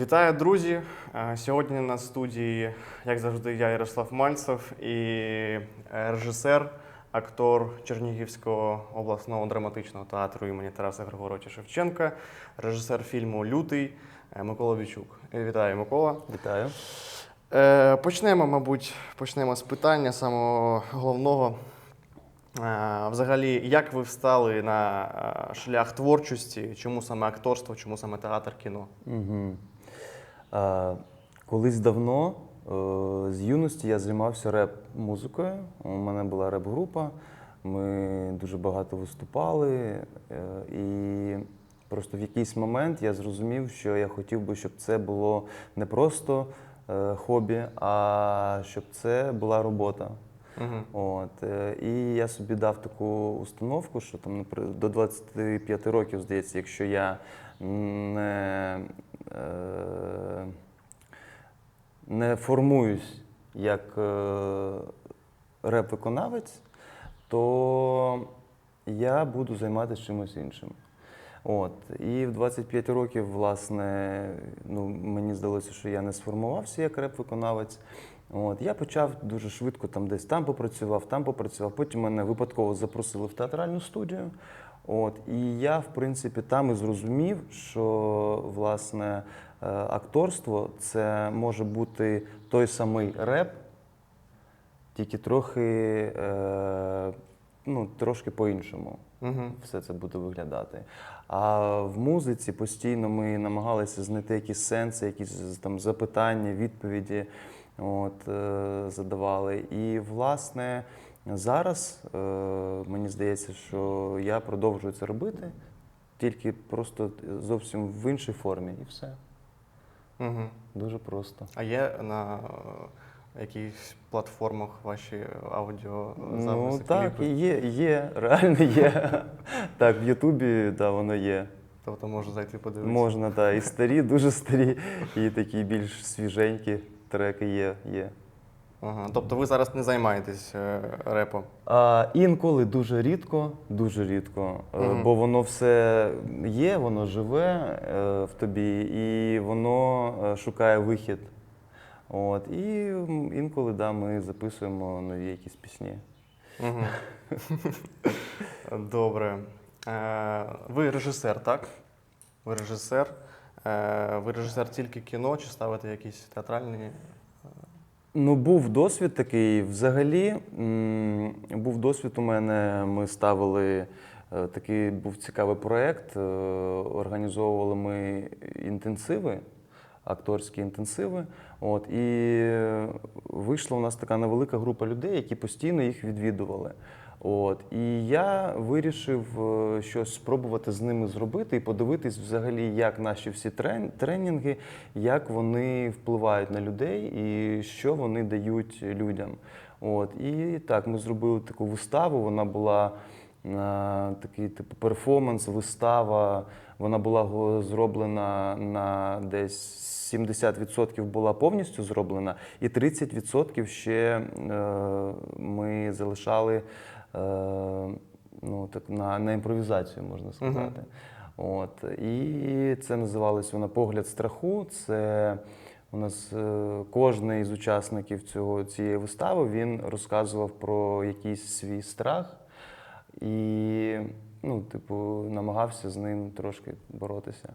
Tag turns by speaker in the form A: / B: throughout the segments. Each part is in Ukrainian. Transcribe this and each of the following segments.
A: Вітаю, друзі! Е, Сьогодні на студії, як завжди, я Ярослав Мальцев і е, режисер, актор Чернігівського обласного драматичного театру імені Тараса Григоровича Шевченка, режисер фільму Лютий е, Микола Вічук. Вітаю, Микола.
B: Вітаю.
A: Почнемо, мабуть, почнемо з питання самого головного. Взагалі, як ви встали на шлях творчості? Чому саме акторство, чому саме театр кіно?
B: Угу. Колись давно, е, з юності, я займався реп-музикою. У мене була реп-група. Ми дуже багато виступали. е, І просто в якийсь момент я зрозумів, що я хотів би, щоб це було не просто е, хобі, а щоб це була робота.
A: Угу.
B: От, е, і я собі дав таку установку, що там напри- до 25 років, здається, якщо я не, не формуюсь як е, реп-виконавець, то я буду займатися чимось іншим. От. І в 25 років, власне, ну, мені здалося, що я не сформувався як реп-виконавець. От. Я почав дуже швидко там десь там попрацював, там попрацював. Потім мене випадково запросили в театральну студію. От. І я, в принципі, там і зрозумів, що власне е, акторство це може бути той самий реп, тільки трохи, е, ну, трошки по-іншому
A: Угу.
B: все це буде виглядати. А в музиці постійно ми намагалися знайти якісь сенси, якісь там запитання, відповіді от, е, задавали. І, власне, зараз е, мені здається, що я продовжую це робити, тільки просто зовсім в іншій формі, і все.
A: Угу.
B: Дуже просто.
A: А є на якихось платформах ваші аудіозаписи?
B: Ну так,
A: кліпи?
B: є, є, реально є. Так, в Ютубі да, воно є.
A: Тобто можна зайти подивитися.
B: Можна, так. І старі, дуже старі, і такі більш свіженькі треки є. є.
A: Ага. Тобто ви зараз не займаєтесь е, репом?
B: А, інколи дуже рідко, дуже рідко, е,
A: Мгм.
B: бо воно все є, воно живе е, в тобі, і воно е, шукає вихід. От, і м, інколи да, ми записуємо нові якісь пісні.
A: Угу. Добре. Е, Ви режисер, так? Ви режисер. Е, Ви режисер тільки кіно чи ставите якісь театральні?
B: Ну, був досвід такий. Взагалі, м, був досвід у мене. Ми ставили е, такий був цікавий проєкт. е, Організовували ми інтенсиви, акторські інтенсиви. От, і вийшла у нас така невелика група людей, які постійно їх відвідували. От, і я вирішив е, щось спробувати з ними зробити і подивитись взагалі, як наші всі тренінги, як вони впливають на людей і що вони дають людям. От, і так, ми зробили таку виставу. Вона була е, такий типу перформанс, вистава. Вона була зроблена на десь 70% була повністю зроблена, і 30% ще е, ми залишали ну, так, на, на імпровізацію, можна сказати. От. І це називалось вона Погляд страху. Це у нас е, кожен із учасників цього, цієї вистави він розказував про якийсь свій страх і, ну, типу, намагався з ним трошки боротися.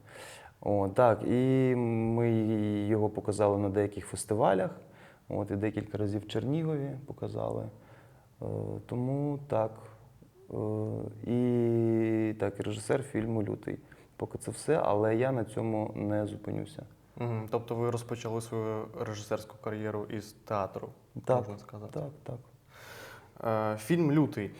B: О, так, і ми його показали на деяких фестивалях, от, і декілька разів в Чернігові показали. Е, тому так. Е, і так, і режисер фільму Лютий. Поки це все, але я на цьому не зупинюся.
A: Угу. Тобто ви розпочали свою режисерську кар'єру із театру,
B: Так,
A: можна сказати.
B: Так, так.
A: Е, Фільм Лютий.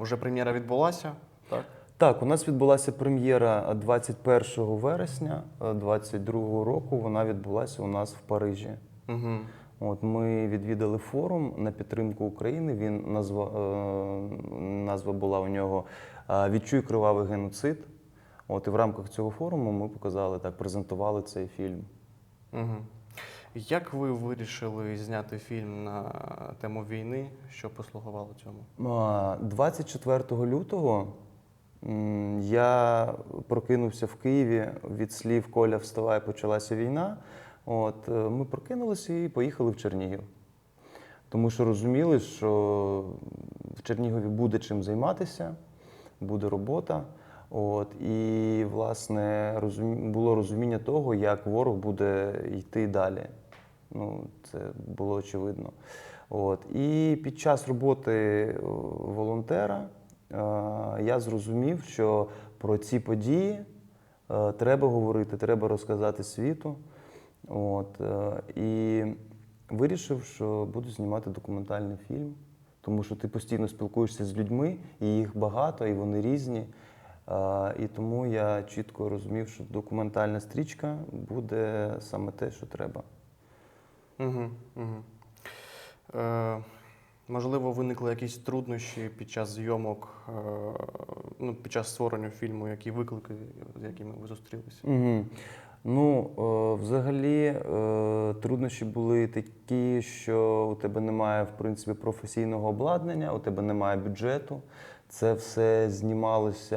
A: Вже прем'єра відбулася, так?
B: Так, у нас відбулася прем'єра 21 вересня 2022 року. Вона відбулася у нас в Парижі.
A: Угу.
B: От ми відвідали форум на підтримку України. Він назва, е, назва була у нього е, Відчуй кривавий геноцид. От і в рамках цього форуму ми показали так, презентували цей фільм.
A: Угу. Як ви вирішили зняти фільм на тему війни, що послугувало цьому?
B: А, 24 лютого Я прокинувся в Києві від слів Коля, вставай, почалася війна. От, е, ми прокинулися і поїхали в Чернігів. Тому що розуміли, що в Чернігові буде чим займатися, буде робота. От, і, власне, було розуміння того, як ворог буде йти далі. Ну, це було очевидно. От. І під час роботи е, волонтера е, я зрозумів, що про ці події е, треба говорити, треба розказати світу. От, е, і вирішив, що буду знімати документальний фільм, тому що ти постійно спілкуєшся з людьми, і їх багато, і вони різні. Е, І тому я чітко розумів, що документальна стрічка буде саме те, що треба.
A: Угу, угу. Е, можливо, виникли якісь труднощі під час зйомок, е, ну, під час створення фільму, які виклики, з якими ви зустрілися?
B: Угу. Ну, е, взагалі, е, труднощі були такі, що у тебе немає, в принципі, професійного обладнання, у тебе немає бюджету. Це все знімалося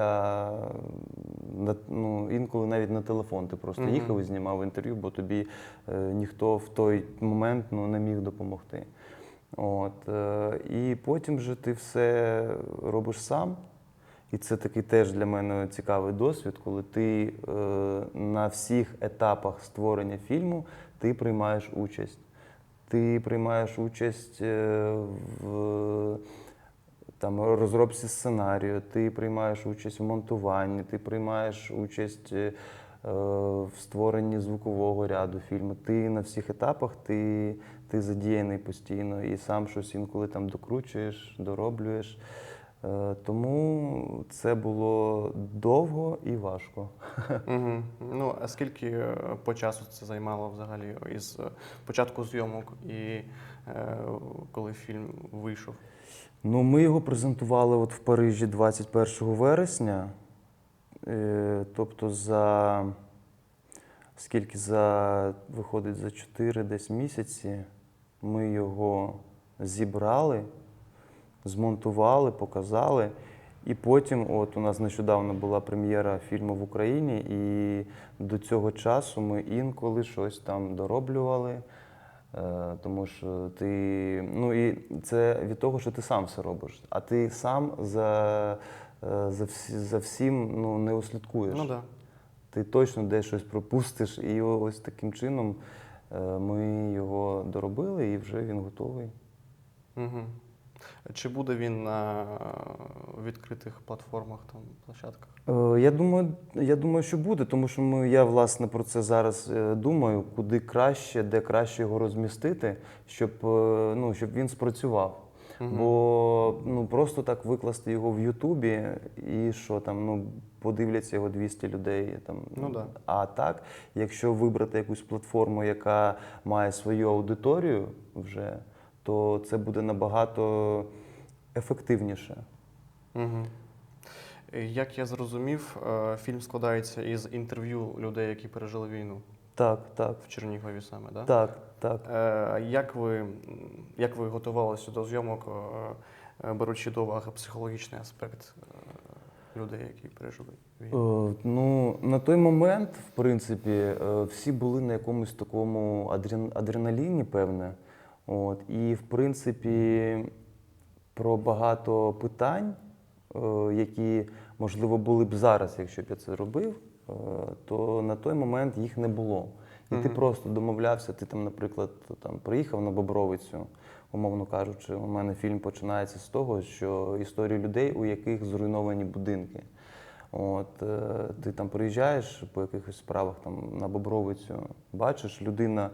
B: на, ну, інколи навіть на телефон. Ти просто
A: Мгм.
B: їхав і знімав інтерв'ю, бо тобі е, ніхто в той момент ну, не міг допомогти. От, е, і потім вже ти все робиш сам. І це такий теж для мене цікавий досвід, коли ти е, на всіх етапах створення фільму ти приймаєш участь. Ти приймаєш участь е, в там, розробці сценарію, ти приймаєш участь в монтуванні, ти приймаєш участь е, в створенні звукового ряду фільму. Ти на всіх етапах ти, ти задіяний постійно і сам щось інколи там докручуєш, дороблюєш. Е, Тому це було довго і важко.
A: Угу. Ну, а скільки е, по часу це займало взагалі із е, початку зйомок і е, коли фільм вийшов?
B: Ну, ми його презентували от в Парижі 21 вересня. Е, Тобто за скільки за виходить за 4 десь місяці ми його зібрали, змонтували, показали. І потім, от у нас нещодавно була прем'єра фільму в Україні, і до цього часу ми інколи щось там дороблювали. Е, Тому що ти. Ну і це від того, що ти сам все робиш, а ти сам за, е, за, всі, за всім ну, не услідкуєш.
A: Ну. Да.
B: Ти точно десь щось пропустиш. І ось таким чином е, ми його доробили, і вже він готовий.
A: Угу. Чи буде він на відкритих платформах, там, площадках?
B: Е, Я думаю, я думаю, що буде, тому що ми, я власне про це зараз е, думаю, куди краще, де краще його розмістити, щоб, е, ну, щоб він спрацював.
A: Мгм.
B: Бо ну, просто так викласти його в Ютубі і що там, ну, подивляться його 200 людей. Там.
A: Ну да.
B: А так, якщо вибрати якусь платформу, яка має свою аудиторію вже, то це буде набагато ефективніше.
A: Угу. Як я зрозумів, е, фільм складається із інтерв'ю людей, які пережили війну
B: Так, так.
A: в Чернігові саме, да?
B: Так, так.
A: Е, Як ви, як ви готувалися до зйомок, е, беручи до уваги психологічний аспект людей, які пережили війну?
B: Ну, на той момент, в принципі, всі були на якомусь такому адрен- адреналіні, певне. От, і, в принципі, про багато питань, е, які, можливо, були б зараз, якщо б я це робив, е, то на той момент їх не було. І ти просто домовлявся, ти там, наприклад, там, приїхав на Бобровицю, умовно кажучи, у мене фільм починається з того, що історії людей, у яких зруйновані будинки. От, е, ти там приїжджаєш по якихось справах там, на Бобровицю, бачиш, людина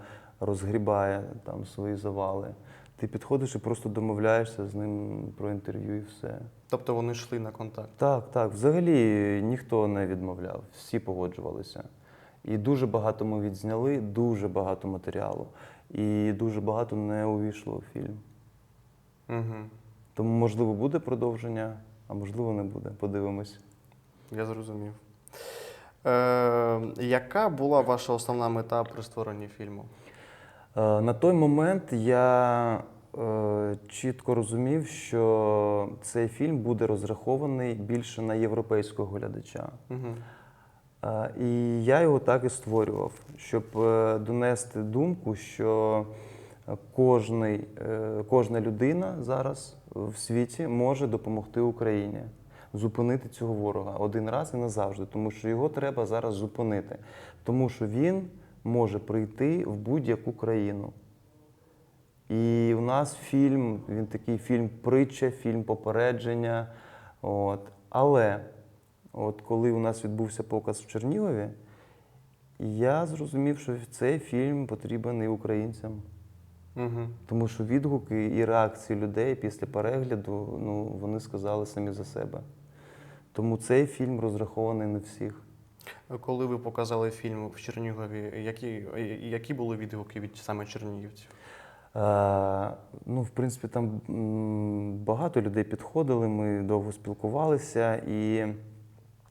B: розгрібає там свої завали. Ти підходиш і просто домовляєшся з ним про інтерв'ю і все.
A: Тобто вони йшли на контакт.
B: Так, так. Взагалі ніхто не відмовляв, всі погоджувалися. І дуже багато ми відзняли, дуже багато матеріалу. І дуже багато не увійшло в фільм.
A: Угу.
B: Тому, можливо, буде продовження, а можливо, не буде. Подивимось.
A: Я зрозумів. Е, яка була ваша основна мета при створенні фільму?
B: Е, На той момент я е, чітко розумів, що цей фільм буде розрахований більше на європейського глядача.
A: Угу.
B: Е, І я його так і створював, щоб е, донести думку, що кожний, е, кожна людина зараз в світі може допомогти Україні зупинити цього ворога один раз і назавжди, тому що його треба зараз зупинити, тому що він може прийти в будь-яку країну. І у нас фільм, він такий фільм притча, фільм попередження. От. Але от коли у нас відбувся показ в Чернігові, я зрозумів, що цей фільм потрібен і українцям.
A: Угу.
B: Тому що відгуки і реакції людей після перегляду, ну, вони сказали самі за себе. Тому цей фільм розрахований на всіх.
A: Коли ви показали фільм в Чернігові, які, які були відгуки від саме чернігівців?
B: Е, ну, в принципі, там багато людей підходили, ми довго спілкувалися, і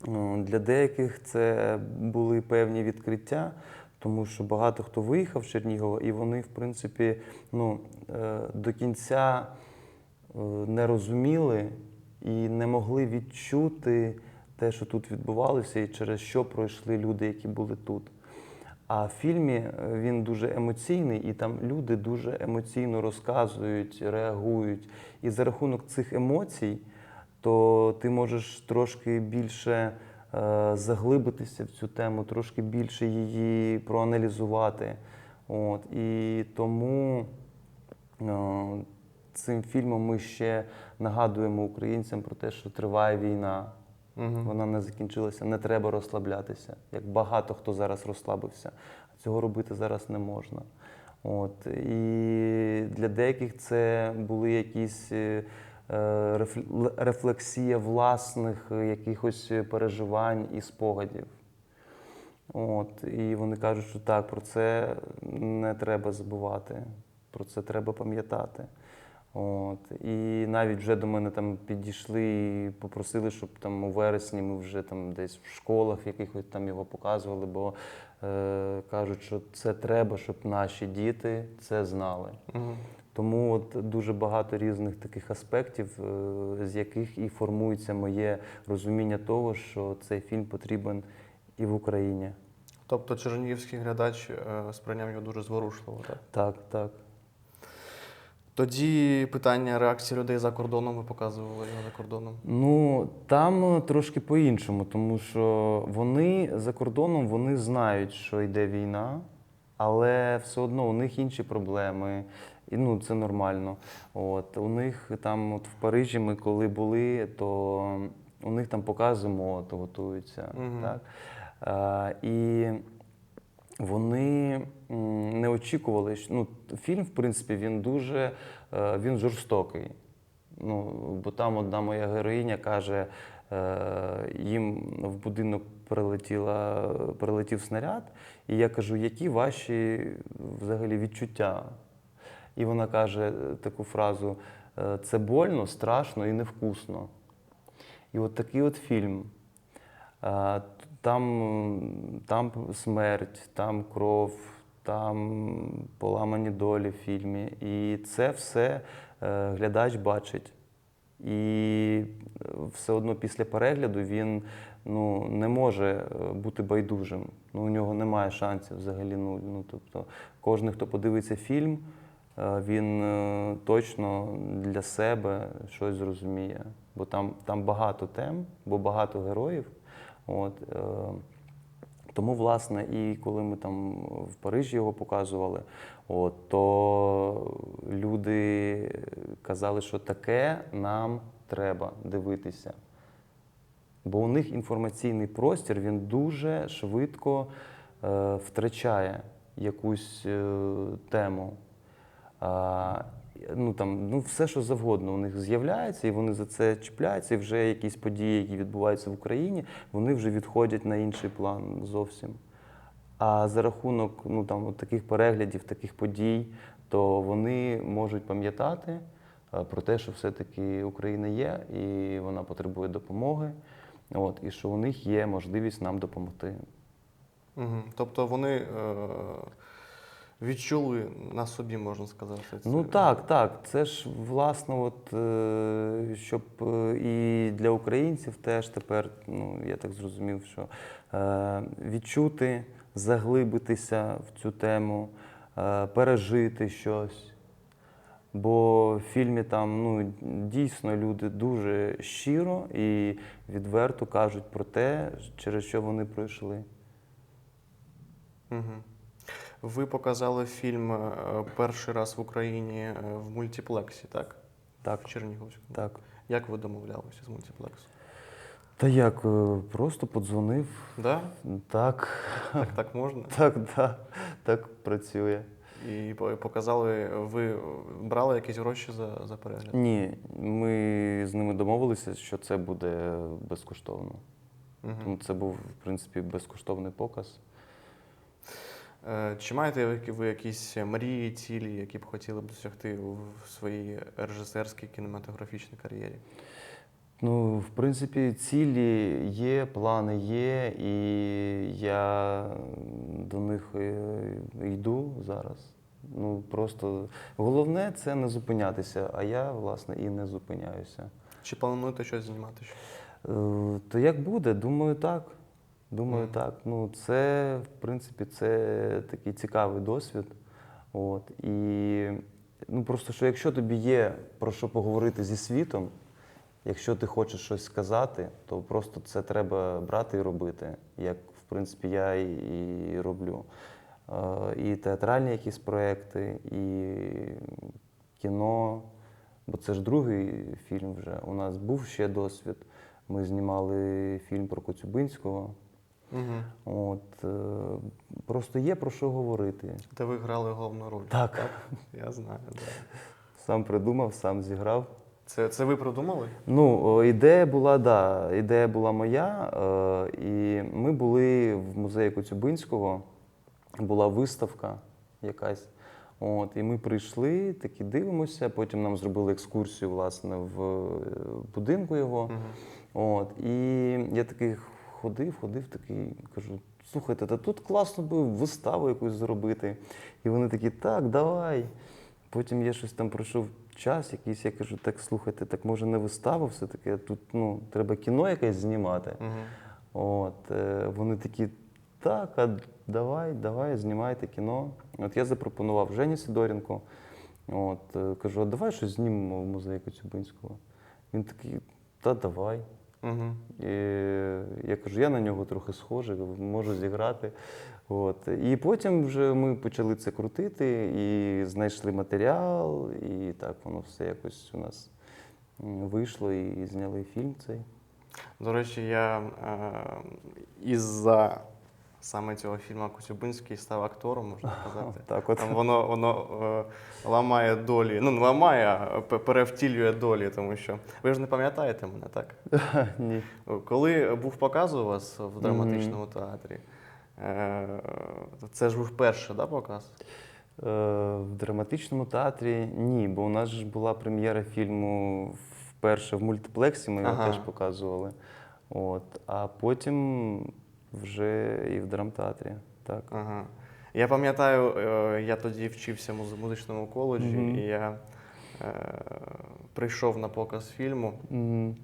B: ну, для деяких це були певні відкриття, тому що багато хто виїхав з Чернігова, і вони, в принципі, ну, е, до кінця е, не розуміли і не могли відчути те, що тут відбувалося, і через що пройшли люди, які були тут. А в фільмі е, він дуже емоційний, і там люди дуже емоційно розказують, реагують. І за рахунок цих емоцій, то ти можеш трошки більше е, заглибитися в цю тему, трошки більше її проаналізувати. От. І тому е, цим фільмом ми ще нагадуємо українцям про те, що триває війна.
A: Угу.
B: Вона не закінчилася, не треба розслаблятися. Як багато хто зараз розслабився. Цього робити зараз не можна. От. І для деяких це були якісь е, рефл- рефлексія власних е, якихось переживань і спогадів. От. І вони кажуть, що так, про це не треба забувати, про це треба пам'ятати. От. І навіть вже до мене там підійшли і попросили, щоб там у вересні ми вже там десь в школах якихось там його показували, бо е, кажуть, що це треба, щоб наші діти це знали.
A: Угу.
B: Тому от дуже багато різних таких аспектів, е, з яких і формується моє розуміння того, що цей фільм потрібен і в Україні.
A: Тобто чернігівський глядач е, сприйняв його дуже зворушливо, так?
B: Так, так.
A: Тоді питання реакції людей за кордоном, ви показували його за кордоном.
B: Ну там е, трошки по-іншому, тому що вони за кордоном вони знають, що йде війна, але все одно у них інші проблеми. І ну це нормально. От у них там, от в Парижі, ми коли були, то у них там покази мод готуються.
A: Мгм.
B: Так? А, і вони не очікували, що ну, фільм, в принципі, він дуже е, він жорстокий. Ну, бо там одна моя героїня каже, е, їм в будинок прилетіла, прилетів снаряд, і я кажу, які ваші взагалі відчуття? І вона каже таку фразу: е, це больно, страшно і невкусно. І от такий от фільм. Там, там смерть, там кров, там поламані долі в фільмі. І це все е, глядач бачить. І е, все одно після перегляду він ну, не може е, бути байдужим. Ну, у нього немає шансів взагалі. Ну, тобто, кожен, хто подивиться фільм, він точно для себе щось зрозуміє. Бо там, там багато тем, бо багато героїв. От, е, тому, власне, і коли ми там в Парижі його показували, от, то люди казали, що таке нам треба дивитися. Бо у них інформаційний простір він дуже швидко е, втрачає якусь е, тему. А, ну, там, ну, все, що завгодно у них з'являється, і вони за це чіпляються, і вже якісь події, які відбуваються в Україні, вони вже відходять на інший план зовсім. А за рахунок ну, там, от таких переглядів, таких подій, то вони можуть пам'ятати е, про те, що все-таки Україна є, і вона потребує допомоги, от, і що у них є можливість нам допомогти.
A: Угу. Тобто вони е, відчули на собі, можна сказати. Це.
B: Ну так, так. Це ж власне, от е, щоб е, і для українців теж тепер, ну я так зрозумів, що е, відчути, заглибитися в цю тему, пережити щось. Бо в фільмі там ну, дійсно люди дуже щиро і відверто кажуть про те, через що вони пройшли.
A: Угу. Ви показали фільм е, перший раз в Україні е, в мультиплексі, так?
B: Так,
A: В Чернігівському.
B: так.
A: Як ви домовлялися з мультиплексом?
B: Та як, е, просто подзвонив.
A: Да?
B: Так,
A: Так, так можна?
B: так, да, так працює.
A: І показали, ви брали якісь гроші за, за перегляд?
B: Ні, ми з ними домовилися, що це буде безкоштовно.
A: Угу.
B: Тому це був, в принципі, безкоштовний показ.
A: Е, Чи маєте ви- якісь мрії, цілі, які б хотіли б досягти в своїй режисерській кінематографічній кар'єрі?
B: Ну, в принципі, цілі є, плани є, і я до них е, йду зараз. Ну, просто головне це не зупинятися, а я, власне, і не зупиняюся.
A: Чи плануєте щось знімати?
B: Е, То як буде? Думаю, так. Думаю,
A: Мгм.
B: так. Ну, це, в принципі, це такий цікавий досвід. От. І ну, просто що якщо тобі є про що поговорити зі світом, якщо ти хочеш щось сказати, то просто це треба брати і робити, як в принципі я і, і роблю. Е, І театральні якісь проекти, і кіно. Бо це ж другий фільм вже. У нас був ще досвід. Ми знімали фільм про Коцюбинського.
A: Угу.
B: От, е, просто є про що говорити.
A: Де ви грали головну роль?
B: Так.
A: Я знаю, да.
B: Сам придумав, сам зіграв.
A: Це, це ви придумали?
B: Ну, ідея була, да, ідея була моя. Е, і ми були в музеї Коцюбинського, була виставка якась. От, і ми прийшли, такі дивимося, потім нам зробили екскурсію власне, в е, будинку його.
A: Угу.
B: От, і я такий ходив, ходив, такий, кажу, слухайте, та тут класно би виставу якусь зробити. І вони такі, так, давай. Потім я щось там пройшов час якийсь, я кажу, так слухайте, так може не вистава все-таки, тут ну, треба кіно якесь знімати.
A: Угу.
B: От, е, вони такі, так, а давай, давай, знімайте кіно. От я запропонував Жені Сидоренко. От, е, кажу, а давай щось знімемо в музеї Коцюбинського. Він такий, та давай.
A: Угу.
B: І я кажу, я на нього трохи схожий, можу зіграти. От. І потім вже ми почали це крутити і знайшли матеріал, і так воно все якось у нас вийшло і зняли фільм цей.
A: До речі, я е, із-за саме цього фільму Коцюбинський став актором, можна сказати.
B: Так от.
A: Там воно воно е, ламає долі. Ну, не ламає, а перевтілює долі, тому що ви ж не пам'ятаєте мене, так?
B: Ні.
A: Коли був показ у вас в драматичному театрі, е, це ж був перший да, показ?
B: Е, В драматичному театрі ні, бо у нас ж була прем'єра фільму вперше в мультиплексі, ми його
A: Ага.
B: теж показували. От. А потім вже і в драмтеатрі. Так.
A: Ага. Я пам'ятаю, е, я тоді вчився в музичному коледжі,
B: Мгм.
A: і я е, прийшов на показ фільму.
B: Мгм.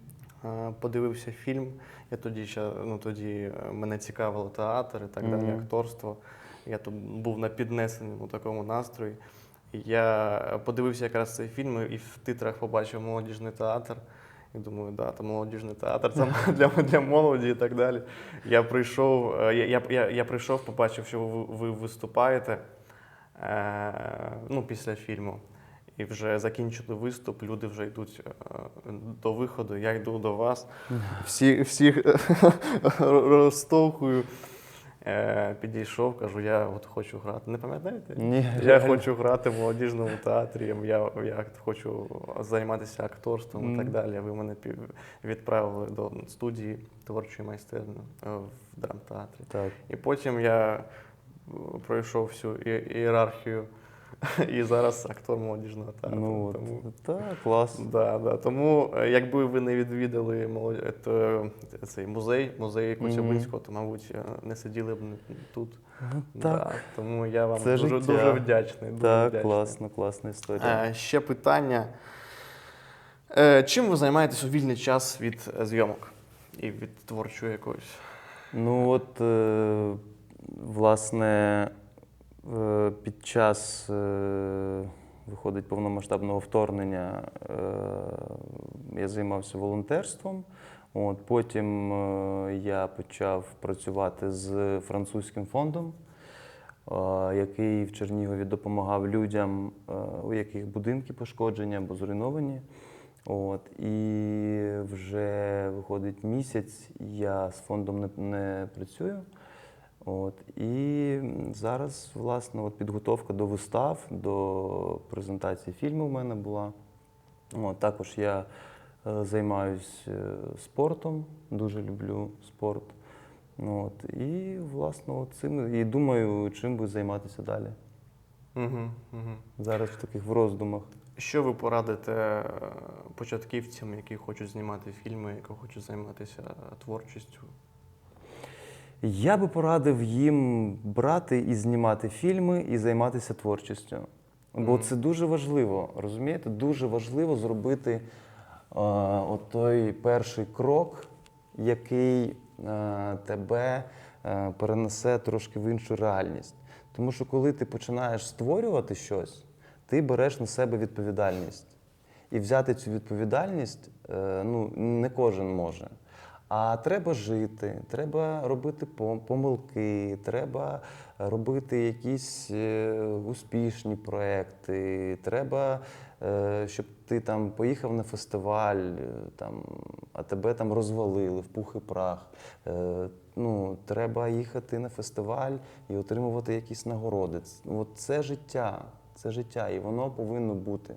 A: Е, Подивився фільм. Я тоді ще ну тоді е, мене цікавило театр і так далі, акторство. Я тут був на піднесеному такому настрої. Я подивився якраз цей фільм і в титрах побачив молодіжний театр. І думаю, да, це молодіжний театр, це для, для молоді і так далі. Я прийшов, е, я, я, я, я прийшов, побачив, що ви, ви виступаєте е, ну, після фільму. І вже закінчили виступ, люди вже йдуть е, до виходу, я йду до вас. Всі, всіх розтовхую. Е, Підійшов, кажу, я от хочу грати. Не пам'ятаєте?
B: Ні,
A: Я хочу грати в молодіжному театрі, я, я хочу займатися акторством і так далі. Ви мене відправили до студії творчої майстерні е, в драмтеатрі.
B: Так.
A: І потім я пройшов всю ієрархію і зараз актор молодіжного театру.
B: Ну,
A: Тому,
B: так, клас.
A: да, да. Тому е, якби ви не відвідали молод- е, то, цей музей, музей Коцюбинського, то, мабуть, е, не сиділи б тут.
B: Ну,
A: Да, тому я вам
B: Це
A: дуже,
B: життя.
A: дуже вдячний. Дуже
B: так,
A: вдячний.
B: класно, класна історія.
A: Е, ще питання. Е, чим ви займаєтесь у вільний час від е, зйомок і від творчої якоїсь?
B: Ну от, е, власне, е, під час е, виходить повномасштабного вторгнення е, я займався волонтерством. От, потім е, я почав працювати з французьким фондом, е, який в Чернігові допомагав людям, е, у яких будинки пошкоджені або зруйновані. От, і вже виходить місяць, я з фондом не, не працюю. От, і зараз, власне, от підготовка до вистав, до презентації фільму в мене була. От, також я е, займаюсь е, спортом, дуже люблю спорт. От, і, власне, от цим і думаю, чим би займатися далі.
A: Угу, угу.
B: Зараз в таких в роздумах.
A: Що ви порадите е, початківцям, які хочуть знімати фільми, які хочуть займатися творчістю?
B: Я би порадив їм брати і знімати фільми і займатися творчістю. Бо
A: Мгм.
B: це дуже важливо, розумієте? Дуже важливо зробити е, от той перший крок, який е, тебе е, перенесе трошки в іншу реальність. Тому що коли ти починаєш створювати щось, ти береш на себе відповідальність. І взяти цю відповідальність е, ну, не кожен може. А треба жити, треба робити помилки, треба робити якісь е, успішні проекти. Треба, е, щоб ти там поїхав на фестиваль, е, там, а тебе там розвалили в пух і прах. Ну, треба їхати на фестиваль і отримувати якісь нагороди. От це життя, це життя, і воно повинно бути.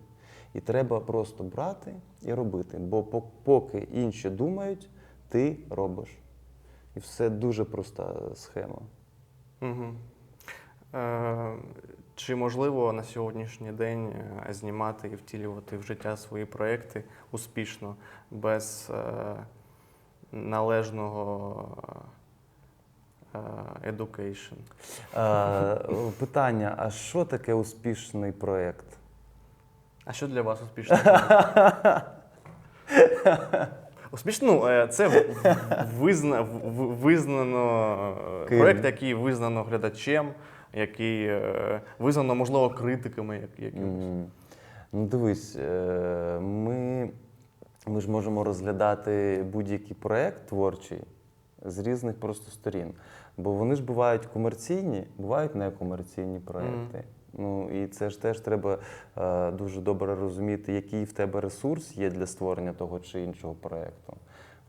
B: І треба просто брати і робити. Бо пок- поки інші думають, ти робиш. І все дуже проста схема.
A: Угу. Е, чи можливо на сьогоднішній день е, знімати і втілювати в життя свої проекти успішно, без е, належного е, education?
B: Е, питання: а що таке успішний проєкт?
A: А що для вас успішний проект? Успішно, ну, е, це визна, визнано е,
B: Ким?
A: проект, який визнано глядачем, який е, визнано, можливо, критиками якимось.
B: Ну, дивись, ми, ми ж можемо розглядати будь-який проєкт творчий з різних просто сторін. Бо вони ж бувають комерційні, бувають некомерційні проєкти. Ну і це ж теж треба е, дуже добре розуміти, який в тебе ресурс є для створення того чи іншого проєкту.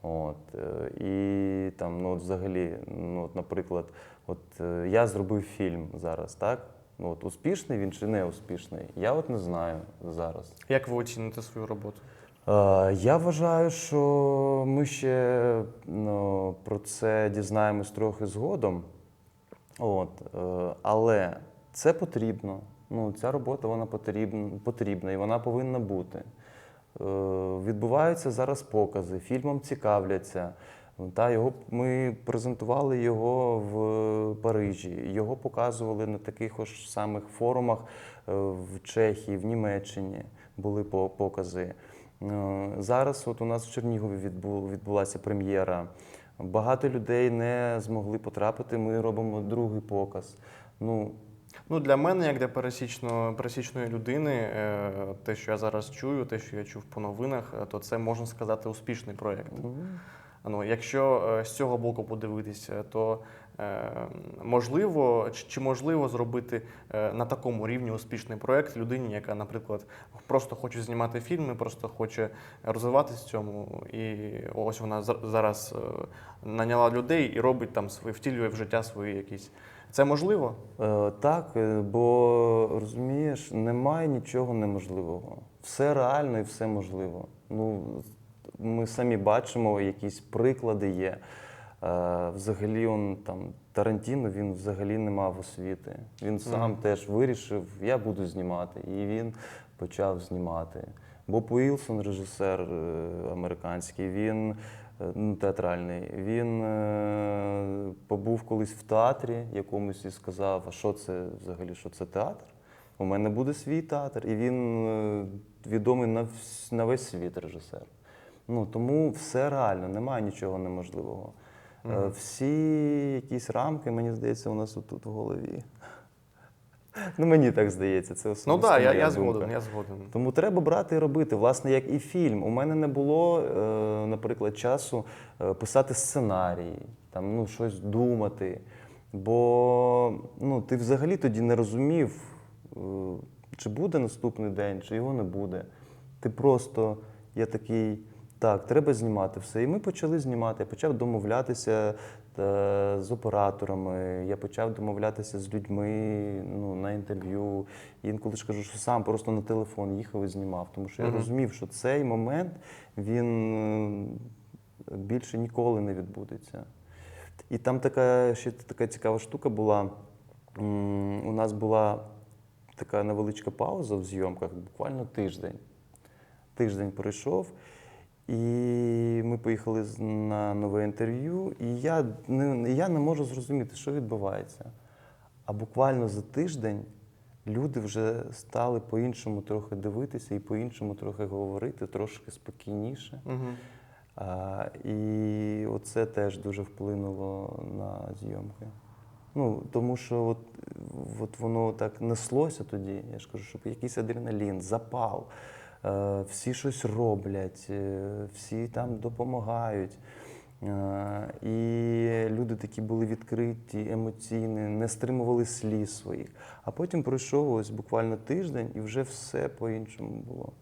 B: От, е, і там, ну, от взагалі, ну, от, наприклад, от е, я зробив фільм зараз, так? Ну, от, успішний він чи не успішний? Я от не знаю зараз.
A: Як ви оціните свою роботу?
B: Е, я вважаю, що ми ще ну, про це дізнаємось трохи згодом. От, е, але це потрібно. Ну, ця робота вона потрібна, потрібна і вона повинна бути. Е, відбуваються зараз покази, фільмом цікавляться. Та, його, ми презентували його в Парижі, його показували на таких ось самих форумах е, в Чехії, в Німеччині були покази. Е, Зараз от у нас в Чернігові відбулася прем'єра. Багато людей не змогли потрапити. Ми робимо другий показ. Ну,
A: Ну, для мене, як для пересічно, пересічної людини, е, те, що я зараз чую, те, що я чув по новинах, е, то це можна сказати успішний проєкт. Ну, якщо е, з цього боку подивитися, то можливо, чи, можливо зробити е, на такому рівні успішний проєкт людині, яка, наприклад, просто хоче знімати фільми, просто хоче розвиватися в цьому, і ось вона за- зараз е, наняла людей і робить там свої, втілює в життя свої якісь. Це можливо?
B: Е, Так, е, бо розумієш, немає нічого неможливого. Все реально і все можливо. Ну, ми самі бачимо, якісь приклади є. Е, Взагалі, он там Тарантіно він взагалі не мав освіти. Він сам теж вирішив, я буду знімати. І він почав знімати. Боб Уілсон, режисер е, американський, він е, ну, театральний. Він е, побув колись в театрі якомусь і сказав: а що це взагалі, що це театр? У мене буде свій театр, і він е, відомий на, на весь світ режисер. Ну, тому все реально, немає нічого неможливого. Е, Всі якісь рамки, мені здається, у нас отут в голові. Ну, мені так здається, це
A: Ну
B: особисто
A: так, я,
B: моя
A: я
B: думка.
A: згоден, я згоден.
B: Тому треба брати і робити, власне, як і фільм. У мене не було, е, наприклад, часу е, писати сценарії, там, ну, щось думати. Бо ну, ти взагалі тоді не розумів, е, чи буде наступний день, чи його не буде. Ти просто, я такий, так, треба знімати все. І ми почали знімати. Я почав домовлятися е, з операторами, я почав домовлятися з людьми ну, на інтерв'ю. Інколи ж кажу, що сам просто на телефон їхав і знімав. Тому що я
A: Мгм.
B: розумів, що цей момент він е, більше ніколи не відбудеться. І там така ще така цікава штука була. У нас була така невеличка пауза в зйомках, буквально тиждень. Тиждень пройшов, і ми поїхали на нове інтерв'ю, і я не, я не можу зрозуміти, що відбувається. А буквально за тиждень люди вже стали по-іншому трохи дивитися і по-іншому трохи говорити, трошки спокійніше.
A: Угу.
B: А, і оце теж дуже вплинуло на зйомки. Ну, тому що от, от воно так неслося тоді. Я ж кажу, що якийсь адреналін, запал, всі щось роблять, е, всі там допомагають. Е, і люди такі були відкриті, емоційні, не стримували сліз своїх. А потім пройшов ось буквально тиждень, і вже все по-іншому було.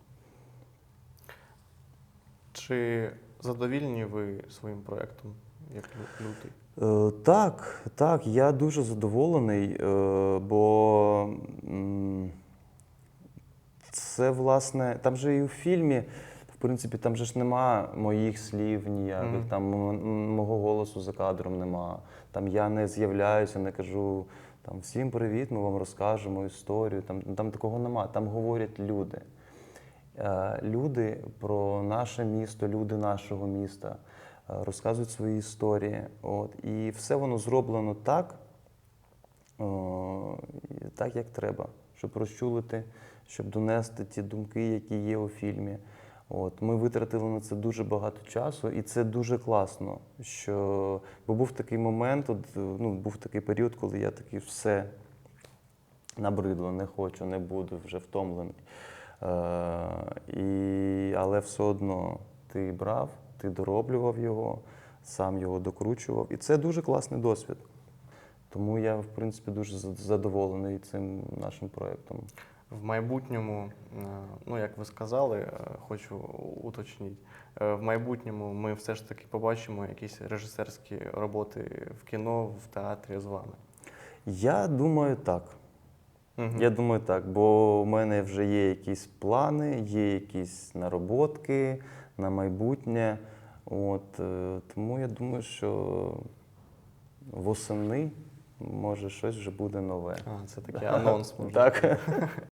A: Чи задовільні ви своїм проєктом, як лю- лютий?
B: Е, Так, так, я дуже задоволений, е, бо це власне, там же і у фільмі, в принципі, там же ж нема моїх слів ніяких,
A: Мгм.
B: там мого голосу за кадром нема. Там я не з'являюся, не кажу там всім привіт, ми вам розкажемо історію. Там, там такого нема. Там говорять люди. Е, Люди про наше місто, люди нашого міста е, розказують свої історії. От, і все воно зроблено так, о, так, як треба, щоб розчулити, щоб донести ті думки, які є у фільмі. От, ми витратили на це дуже багато часу, і це дуже класно. Що... Бо був такий момент, от, ну, був такий період, коли я такий все набридло, не хочу, не буду, вже втомлений. Е, і, але все одно ти брав, ти дороблював його, сам його докручував. І це дуже класний досвід. Тому я, в принципі, дуже задоволений цим нашим проєктом.
A: В майбутньому, е, ну як ви сказали, е, хочу уточнити, е, в майбутньому ми все ж таки побачимо якісь режисерські роботи в кіно, в театрі з вами.
B: Я думаю, так.
A: Мгм.
B: Я думаю, так, бо в мене вже є якісь плани, є якісь нароботки на майбутнє. От, тому я думаю, що восени може щось вже буде нове.
A: А, це такий анонс може.
B: Так.